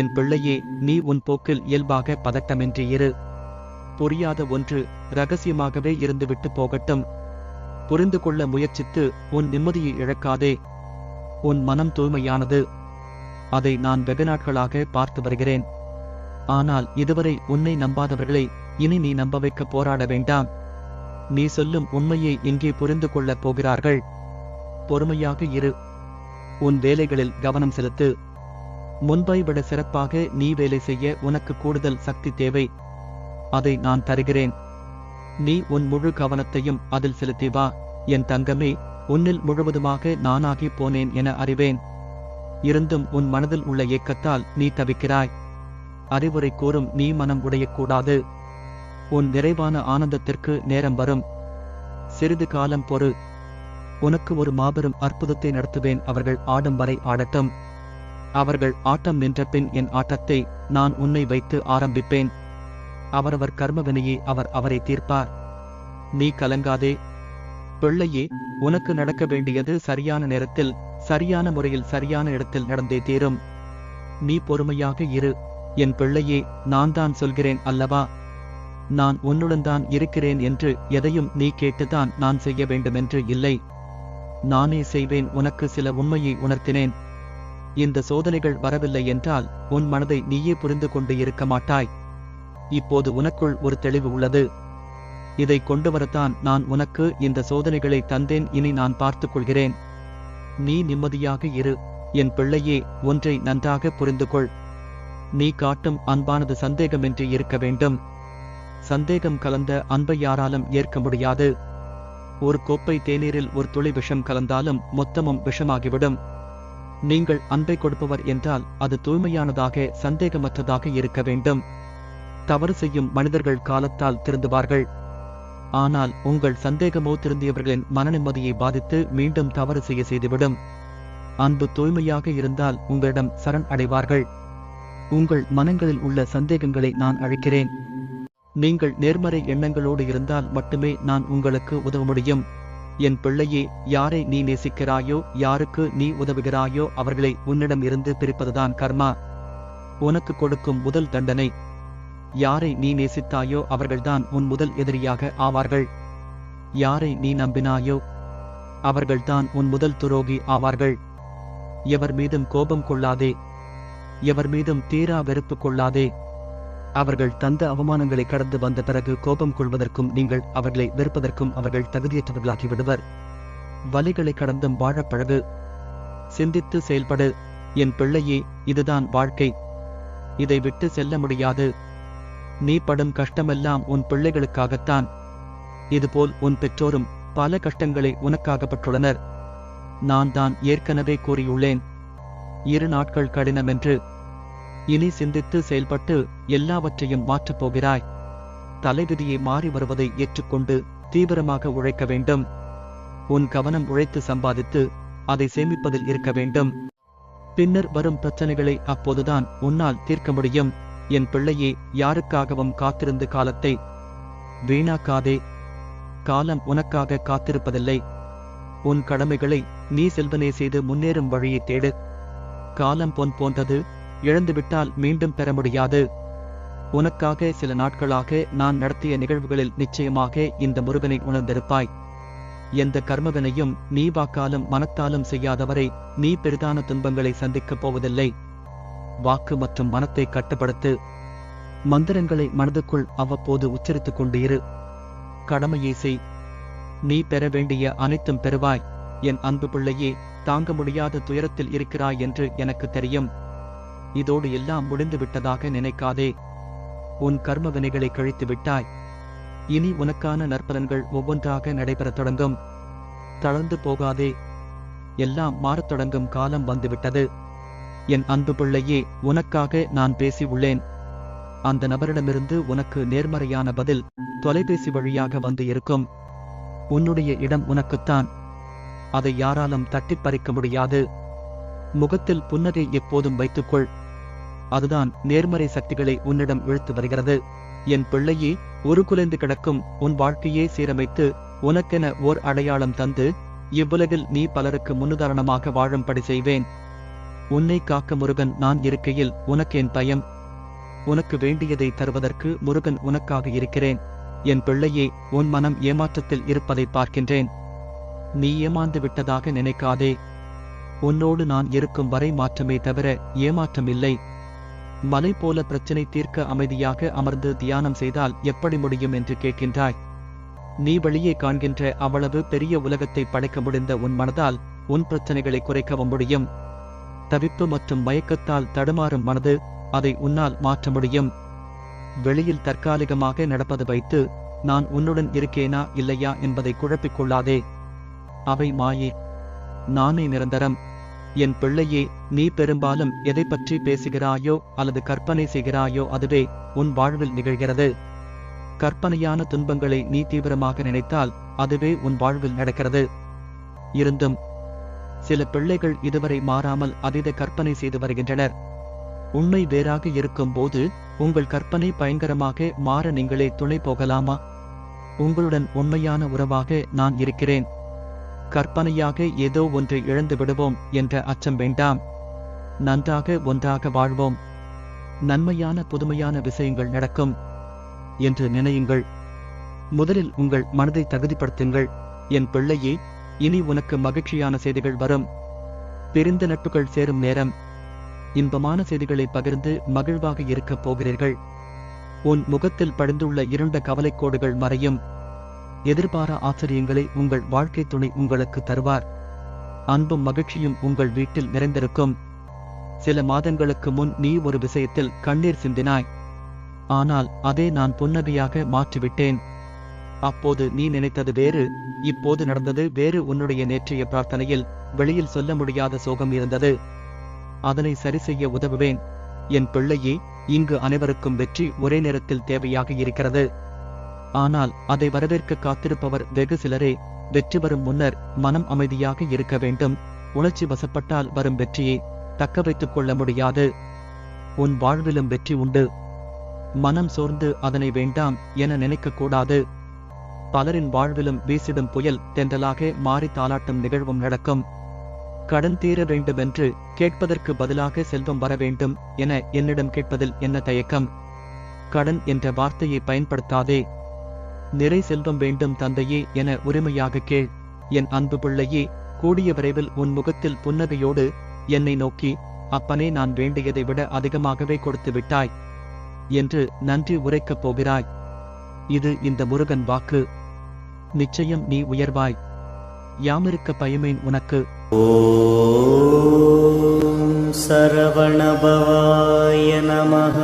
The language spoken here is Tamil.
என் பிள்ளையே நீ உன் போக்கில் இயல்பாக பதட்டமின்றி இரு. புரியாத ஒன்று ரகசியமாகவே இருந்துவிட்டு போகட்டும். புரிந்து கொள்ள முயற்சித்து உன் நிம்மதியை இழக்காதே. உன் மனம் தூய்மையானது. அதை நான் வெகு நாட்களாக பார்த்து வருகிறேன். ஆனால் இதுவரை உன்னை நம்பாதவர்களை இனி நீ நம்ப வைக்க போராட வேண்டாம். நீ சொல்லும் உண்மையை இங்கே புரிந்து கொள்ளப் போகிறார்கள். பொறுமையாக இரு. உன் வேலைகளில் கவனம் செலுத்து. முன்பை விட சிறப்பாக நீ வேலை செய்ய உனக்கு கூடுதல் சக்தி தேவை. அதை நான் தருகிறேன். நீ உன் முழு கவனத்தையும் அதில் செலுத்தி வா. என் தங்கமே உன்னில் முழுவதுமாக நானாகி போனேன் என அறிவேன். இருந்தும் உன் மனதில் உள்ள ஏக்கத்தால் நீ தவிக்கிறாய். அறிவுரை கூறும் நீ மனம் உடையக்கூடாது. உன் நிறைவான ஆனந்தத்திற்கு நேரம் வரும். சிறிது காலம் பொறு. உனக்கு ஒரு மாபெரும் அற்புதத்தை நடத்துவேன் அவர்கள் ஆடும் வரை ஆடட்டும். அவர்கள் ஆட்டம் நின்ற பின் என் ஆட்டத்தை நான் உன்னை வைத்து ஆரம்பிப்பேன். அவரவர் கர்மவினையை அவர் அவரை தீர்ப்பார். நீ கலங்காதே. பிள்ளையே உனக்கு நடக்க வேண்டியது சரியான நேரத்தில் சரியான முறையில் சரியான இடத்தில் நடந்தே தீரும். நீ பொறுமையாக இரு. என் பிள்ளையே நான் தான் சொல்கிறேன் அல்லவா? நான் உன்னுடன் தான் இருக்கிறேன் என்று எதையும் நீ கேட்டுதான் நான் செய்ய வேண்டுமென்று இல்லை. நானே செய்வேன் உனக்கு சில உண்மையை உணர்த்தினேன். இந்த சோதனைகள் வரவில்லை என்றால் உன் மனதை நீயே புரிந்து கொண்டு இருக்க மாட்டாய். இப்போது உனக்குள் ஒரு தெளிவு உள்ளது. இதை கொண்டு வரத்தான் நான் உனக்கு இந்த சோதனைகளை தந்தேன் இனி நான் பார்த்துக் கொள்கிறேன். நீ நிம்மதியாக இரு என் பிள்ளையே ஒன்றை நன்றாக புரிந்து கொள் நீ காட்டும் அன்பானது சந்தேகமின்றி இருக்க வேண்டும். சந்தேகம் கலந்த அன்பை யாராலும் ஏற்க முடியாது. ஒரு கோப்பை தேநீரில் ஒரு துளி விஷம் கலந்தாலும் மொத்தமும் விஷமாகிவிடும். நீங்கள் அன்பை கொடுப்பவர் என்றால் அது தூய்மையானதாக சந்தேகமற்றதாக இருக்க வேண்டும். தவறு செய்யும் மனிதர்கள் காலத்தால் திருந்துவார்கள். ஆனால் உங்கள் சந்தேகமோ திருந்தியவர்களின் மனநிம்மதியை பாதித்து மீண்டும் தவறு செய்ய செய்துவிடும். அன்பு தூய்மையாக இருந்தால் உங்களிடம் சரண் அடைவார்கள். உங்கள் மனங்களில் உள்ள சந்தேகங்களை நான் அழைக்கிறேன். நீங்கள் நேர்மறை எண்ணங்களோடு இருந்தால் மட்டுமே நான் உங்களுக்கு உதவ முடியும். என் பிள்ளையே யாரை நீ நேசிக்கிறாயோ யாருக்கு நீ உதவுகிறாயோ அவர்களை உன்னிடம் இருந்து பிரிப்பதுதான் கர்மா. உனக்கு கொடுக்கும் முதல் தண்டனை. யாரை நீ நேசித்தாயோ அவர்கள்தான் உன் முதல் எதிரியாக ஆவார்கள். யாரை நீ நம்பினாயோ அவர்கள்தான் உன் முதல் துரோகி ஆவார்கள். எவர் மீதும் கோபம் கொள்ளாதே. எவர் மீதும் தீரா வெறுப்பு கொள்ளாதே. அவர்கள் தந்த அவமானங்களை கடந்து வந்த பிறகு கோபம் கொள்வதற்கும் நீங்கள் அவர்களை வெறுப்பதற்கும் அவர்கள் தகுதியற்றவர்களாகி விடுவர் வலிகளை கடந்தும் வாழப் பழகு. சிந்தித்து செயல்படு. என் பிள்ளையே இதுதான் வாழ்க்கை. இதை விட்டு செல்ல முடியாது. நீ படும் கஷ்டமெல்லாம் உன் பிள்ளைகளுக்காகத்தான். இதுபோல் உன் பெற்றோரும் பல கஷ்டங்களை உனக்காக பெற்றுள்ளனர். நான் தான் ஏற்கனவே கூறியுள்ளேன். இரு நாட்கள் கடினமென்று இனி சிந்தித்து செயல்பட்டு எல்லாவற்றையும் மாற்றப் போகிறாய். தலைவிதியை மாறி வருவதை ஏற்றுக்கொண்டு தீவிரமாக உழைக்க வேண்டும். உன் கவனம் உழைத்து சம்பாதித்து அதை சேமிப்பதில் இருக்க வேண்டும். பின்னர் வரும் பிரச்சனைகளை அப்போதுதான் உன்னால் தீர்க்க முடியும். என் பிள்ளையே யாருக்காகவும் காத்திருந்து காலத்தை வீணாக்காதே. காலம் உனக்காக காத்திருப்பதில்லை. உன் கடமைகளை நீ செல்வனே செய்து முன்னேறும் வழியை தேடு. காலம் பொன் போன்றது. இழந்துவிட்டால் மீண்டும் பெற முடியாது. உனக்காக சில நாட்களாக நான் நடத்திய நிகழ்வுகளில் நிச்சயமாக இந்த முருகனை உணர்ந்திருப்பாய். எந்த கர்மவினையும் நீ வாக்காலும் மனத்தாலும் செய்யாதவரை நீ பெரிதான துன்பங்களை சந்திக்கப் போவதில்லை. வாக்கு மற்றும் மனத்தை கட்டுப்படுத்து. மந்திரங்களை மனதுக்குள் அவ்வப்போது உச்சரித்துக் கொண்டிரு. கடமையை செய். நீ பெற வேண்டிய அனைத்தும் பெறுவாய். என் அன்பு பிள்ளையே தாங்க முடியாத துயரத்தில் இருக்கிறாய் என்று எனக்கு தெரியும். இதோடு எல்லாம் முடிந்து விட்டதாக நினைக்காதே. உன் கர்ம வினைகளை கழித்து விட்டாய். இனி உனக்கான நற்பலன்கள் ஒவ்வொன்றாக நடைபெறத் தொடங்கும். தளர்ந்து போகாதே. எல்லாம் மாறத் தொடங்கும் காலம் வந்துவிட்டது. என் அன்பு பிள்ளையே உனக்காக நான் பேசி உள்ளேன் அந்த நபரிடமிருந்து உனக்கு நேர்மறையான பதில் தொலைபேசி வழியாக வந்து இருக்கும். உன்னுடைய இடம் உனக்குத்தான். அதை யாராலும் தட்டிப் பறிக்க முடியாது. முகத்தில் புன்னகை எப்போதும் வைத்துக்கொள். அதுதான் நேர்மறை சக்திகளை உன்னிடம் இழுத்து வருகிறது. என் பிள்ளையே ஒரு குலைந்து கிடக்கும் உன் வாழ்க்கையை சீரமைத்து உனக்கென ஓர் அடையாளம் தந்து இவ்வுலகில் நீ பலருக்கு முன்னுதாரணமாக வாழும்படி செய்வேன். உன்னை காக்க முருகன் நான் இருக்கையில் உனக்கேன் பயம். உனக்கு வேண்டியதை தருவதற்கு முருகன் உனக்காக இருக்கிறேன். என் பிள்ளையே உன் மனம் ஏமாற்றத்தில் இருப்பதை பார்க்கின்றேன். நீ ஏமாந்து விட்டதாக நினைக்காதே. உன்னோடு நான் இருக்கும் வரை மாற்றமே தவிர ஏமாற்றமில்லை. மலை போல பிரச்சனை தீர்க்க அமைதியாக அமர்ந்து தியானம் செய்தால் எப்படி முடியும் என்று கேட்கின்றாய். நீ வெளியே காண்கின்ற அவ்வளவு பெரிய உலகத்தை படைக்க முடிந்த உன் மனதால் உன் பிரச்சனைகளை குறைக்கவும் முடியும். தவிப்பு மற்றும் மயக்கத்தால் தடுமாறும் மனது அதை உன்னால் மாற்ற முடியும். வெளியில் தற்காலிகமாக நடப்பது வைத்து நான் உன்னுடன் இருக்கேனா இல்லையா என்பதை குழப்பிக் கொள்ளாதே. அவை மாயே. நானே நிரந்தரம். என் பிள்ளையே நீ பெரும்பாலும் எதை பற்றி பேசுகிறாயோ அல்லது கற்பனை செய்கிறாயோ அதுவே உன் வாழ்வில் நிகழ்கிறது. கற்பனையான துன்பங்களை நீ தீவிரமாக நினைத்தால் அதுவே உன் வாழ்வில் நடக்கிறது. இருந்தும் சில பிள்ளைகள் இதுவரை மாறாமல் அதீத கற்பனை செய்து வருகின்றனர். உண்மை வேறாக இருக்கும் போது உங்கள் கற்பனை பயங்கரமாக மாற நீங்களே துணை போகலாமா? உங்களுடன் உண்மையான உறவாக நான் இருக்கிறேன். கற்பனையாக ஏதோ ஒன்றை இழந்து விடுவோம் என்ற அச்சம் வேண்டாம். நன்றாக ஒன்றாக வாழ்வோம். நன்மையான புதுமையான விஷயங்கள் நடக்கும் என்று நினையுங்கள். முதலில் உங்கள் மனதை தகுதிப்படுத்துங்கள். என் பிள்ளையே இனி உனக்கு மகிழ்ச்சியான செய்திகள் வரும். பிரிந்த நட்புகள் சேரும் நேரம். இன்பமான செய்திகளை பகிர்ந்து மகிழ்வாக இருக்கப் போகிறீர்கள். உன் முகத்தில் படிந்துள்ள இருண்ட கவலைக்கோடுகள் மறையும். எதிர்பாரா ஆச்சரியங்களை உங்கள் வாழ்க்கை துணை உங்களுக்கு தருவார். அன்பும் மகிழ்ச்சியும் உங்கள் வீட்டில் நிறைந்திருக்கும். சில மாதங்களுக்கு முன் நீ ஒரு விஷயத்தில் கண்ணீர் சிந்தினாய். ஆனால் அதை நான் புன்னகையாக மாற்றிவிட்டேன். அப்போது நீ நினைத்தது வேறு இப்போது நடந்தது வேறு உன்னுடைய நேற்றைய பிரார்த்தனையில் வெளியில் சொல்ல முடியாத சோகம் இருந்தது. அதனை சரி செய்ய உதவுவேன். என் பிள்ளையே இங்கு அனைவருக்கும் வெற்றி ஒரே நேரத்தில் தேவையாக இருக்கிறது. ஆனால் அதை வரவேற்க காத்திருப்பவர் வெகு சிலரே. வெற்றி வரும் முன்னர் மனம் அமைதியாக இருக்க வேண்டும். உணர்ச்சி வசப்பட்டால் வரும் வெற்றியை தக்க வைத்துக் கொள்ள முடியாது. உன் வாழ்விலும் வெற்றி உண்டு. மனம் சோர்ந்து அதனை வேண்டாம் என நினைக்கக்கூடாது பலரின் வாழ்விலும் வீசிடும் புயல் தென்றலாக மாறி தாளாட்டும் நிகழ்வும் நடக்கும். கடன் தீர வேண்டுமென்று கேட்பதற்கு பதிலாக செல்வம் வர வேண்டும் என என்னிடம் கேட்பதில் என்ன தயக்கம்? கடன் என்ற வார்த்தையை பயன்படுத்தாதே. நிறை செல்வம் வேண்டும் தந்தையே என உரிமையாக கேள். என் அன்பு பிள்ளையே கூடிய விரைவில் உன் முகத்தில் புன்னகையோடு என்னை நோக்கி அப்பனே நான் வேண்டியதை விட அதிகமாகவே கொடுத்து விட்டாய் என்று நன்றி உரைக்கப் போகிறாய். இது இந்த முருகன் வாக்கு. நிச்சயம் நீ உயர்வாய். யாமிருக்க பயமேன் உனக்கு. சரவணபவாய நமக